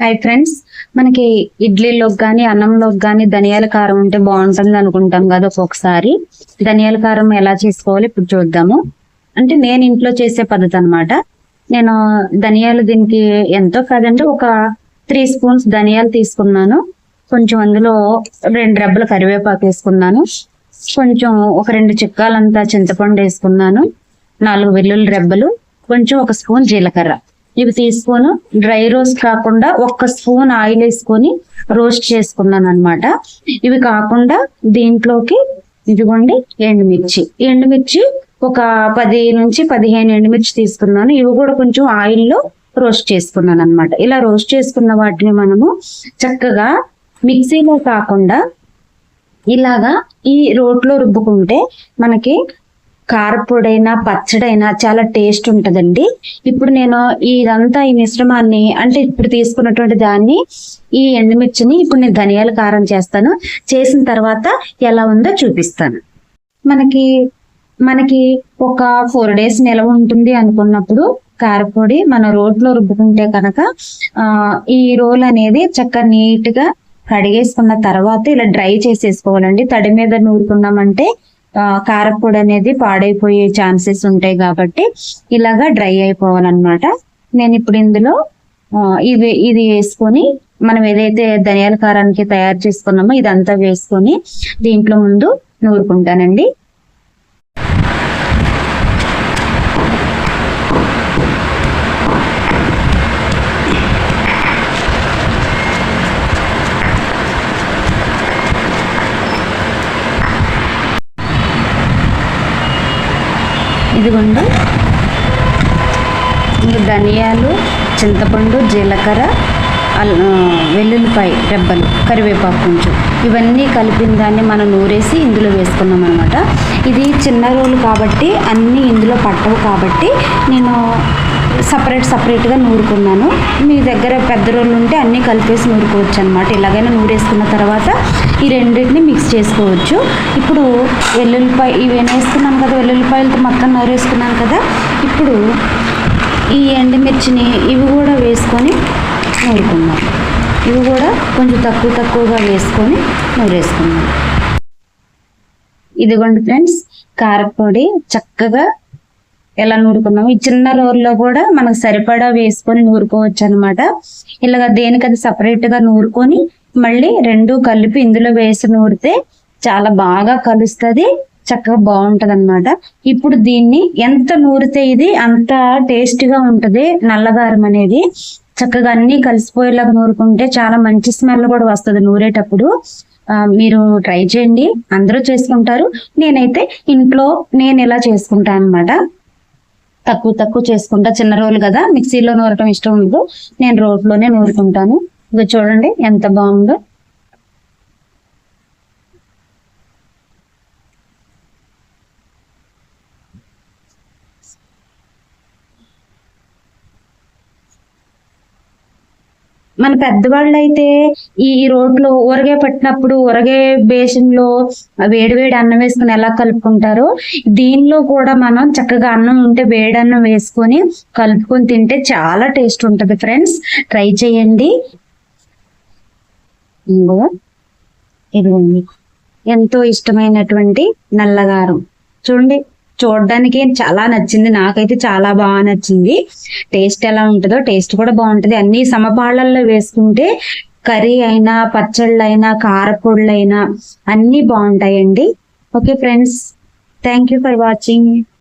Hi friends మనకి ఇడ్లీలోకి కానీ అన్నంలోకి కానీ ధనియాల కారం ఉంటే బాగుంటుంది అనుకుంటాం కదా ఒక్కొక్కసారి. ధనియాల కారం ఎలా చేసుకోవాలి ఇప్పుడు చూద్దాము. అంటే నేను ఇంట్లో చేసే పద్ధతి అన్నమాట. నేను ధనియాలు దీనికి ఎంతో కాదంటే ఒక త్రీ స్పూన్స్ ధనియాలు తీసుకున్నాను. కొంచెం అందులో రెండు రెబ్బలు కరివేపాకు వేసుకున్నాను. కొంచెం ఒక రెండు చిక్కాలంతా చింతపండు వేసుకున్నాను. నాలుగు వెల్లుల్లి రెబ్బలు. కొంచెం ఒక స్పూన్ జీలకర్ర. ఇవి తీసుకొని డ్రై రోస్ట్ కాకుండా ఒక్క స్పూన్ ఆయిల్ వేసుకొని రోస్ట్ చేసుకున్నాను అనమాట ఇవి కాకుండా దీంట్లోకి ఇదిగోండి ఎండుమిర్చి. ఎండుమిర్చి ఒక పది నుంచి పదిహేను ఎండుమిర్చి తీసుకున్నాను. ఇవి కూడా కొంచెం ఆయిల్లో రోస్ట్ చేసుకున్నాను అనమాట ఇలా రోస్ట్ చేసుకున్న వాటిని మనము చక్కగా మిక్సీలో కాకుండా ఇలాగా ఈ రోట్లో రుబ్బుకుంటే మనకి కారపొడైనా పచ్చడైనా చాలా టేస్ట్ ఉంటుందండి. ఇప్పుడు నేను ఇదంతా ఈ మిశ్రమాన్ని అంటే ఇప్పుడు తీసుకున్నటువంటి దాన్ని ఈ ఎండుమిర్చిని ఇప్పుడు నేను ధనియాల కారం చేస్తాను. చేసిన తర్వాత ఎలా ఉందో చూపిస్తాను. మనకి మనకి ఒక ఫోర్ డేస్ నిలవ ఉంటుంది అనుకున్నప్పుడు కారపొడి మన రోట్లో రుబ్బుకుంటే కనుక ఈ రోల్ అనేది చక్కగా నీట్గా కడిగేసుకున్న తర్వాత ఇలా డ్రై చేసేసుకోవాలండి. తడి మీద నూరుకున్నామంటే కారపొడి అనేది పాడైపోయే ఛాన్సెస్ ఉంటాయి కాబట్టి ఇలాగా డ్రై అయిపోవాలన్నమాట. నేను ఇప్పుడు ఇందులో ఇది ఇది వేసుకొని మనం ఏదైతే ధనియాల కారానికి తయారు చేసుకున్నామో ఇదంతా వేసుకొని దీంట్లో ముందు నూరుకుంటానండి. ఇదిగోండి. ఇంక ధనియాలు చింతపండు జీలకర్ర అల్- వెల్లుల్లిపాయ రెబ్బలు కరివేపాకు కొంచెం. ఇవన్నీ కలిపిన దాన్ని మనం నూరేసి ఇందులో వేసుకున్నాం అనమాట ఇది చిన్న రోలు కాబట్టి అన్నీ ఇందులో పట్టవు కాబట్టి నేను సపరేట్ సపరేట్గా నూరుకున్నాను. మీ దగ్గర పెద్ద రోళ్ళు ఉంటే అన్నీ కలిపేసి నూరుకోవచ్చు అనమాట ఇలాగైనా నూరేసుకున్న తర్వాత ఈ రెండింటిని మిక్స్ చేసుకోవచ్చు. ఇప్పుడు వెల్లుల్లిపాయ ఇవి వేసుకున్నాను కదా వెల్లుల్లిపాయలతో మొత్తం నూరేసుకున్నాను కదా ఇప్పుడు ఈ ఎండుమిర్చిని ఇవి కూడా వేసుకొని నూరుకున్నాం ఇవి కూడా కొంచెం తక్కువ తక్కువగా వేసుకొని నూరేసుకున్నాం ఇదిగోండి ఫ్రెండ్స్ కారపొడి చక్కగా ఎలా నూరుకున్నాము ఈ చిన్న రోల్లో కూడా మనకు సరిపడా వేసుకొని నూరుకోవచ్చు అనమాట ఇలాగ దేనికది సపరేట్గా నూరుకొని మళ్ళీ రెండు కలిపి ఇందులో వేసి నూరితే చాలా బాగా కలుస్తుంది చక్కగా బాగుంటది అనమాట ఇప్పుడు దీన్ని ఎంత నూరితే ఇది అంత టేస్ట్గా ఉంటుంది నల్లగారం అనేది. చక్కగా అన్ని కలిసిపోయేలాగా నూరుకుంటే చాలా మంచి స్మెల్ కూడా వస్తుంది నూరేటప్పుడు. మీరు ట్రై చేయండి అందరూ చేసుకుంటారు. నేనైతే ఇంట్లో నేను ఇలా చేసుకుంటాను అనమాట తక్కువ తక్కువ చేసుకుంటా. చిన్న రోలు కదా మిక్సీలో నూరటం ఇష్టం ఉండదు. నేను రోట్లోనే నూరుకుంటాను. ఇక చూడండి ఎంత బాగుందో. మన పెద్దవాళ్ళు అయితే ఈ రోట్లో ఊరగే పట్టినప్పుడు ఊరగే బేసిన్లో వేడివేడి అన్నం వేసుకుని ఎలా కలుపుకుంటారో దీనిలో కూడా మనం చక్కగా అన్నం ఉంటే వేడి అన్నం వేసుకొని కలుపుకొని తింటే చాలా టేస్ట్ ఉంటుంది ఫ్రెండ్స్. ట్రై చేయండి. ఇంకో ఇదిగోండి. ఎంతో ఇష్టమైనటువంటి నల్లగారం. చూడండి. చూడడానికి చాలా నచ్చింది. నాకైతే చాలా బాగా నచ్చింది. టేస్ట్ ఎలా ఉంటుందో టేస్ట్ కూడా బాగుంటది. అన్ని సమపాళ్ళల్లో వేసుకుంటే కర్రీ అయినా పచ్చళ్ళు అయినా అన్నీ అయినా అన్ని బాగుంటాయండి. Okay friends thank you for watching.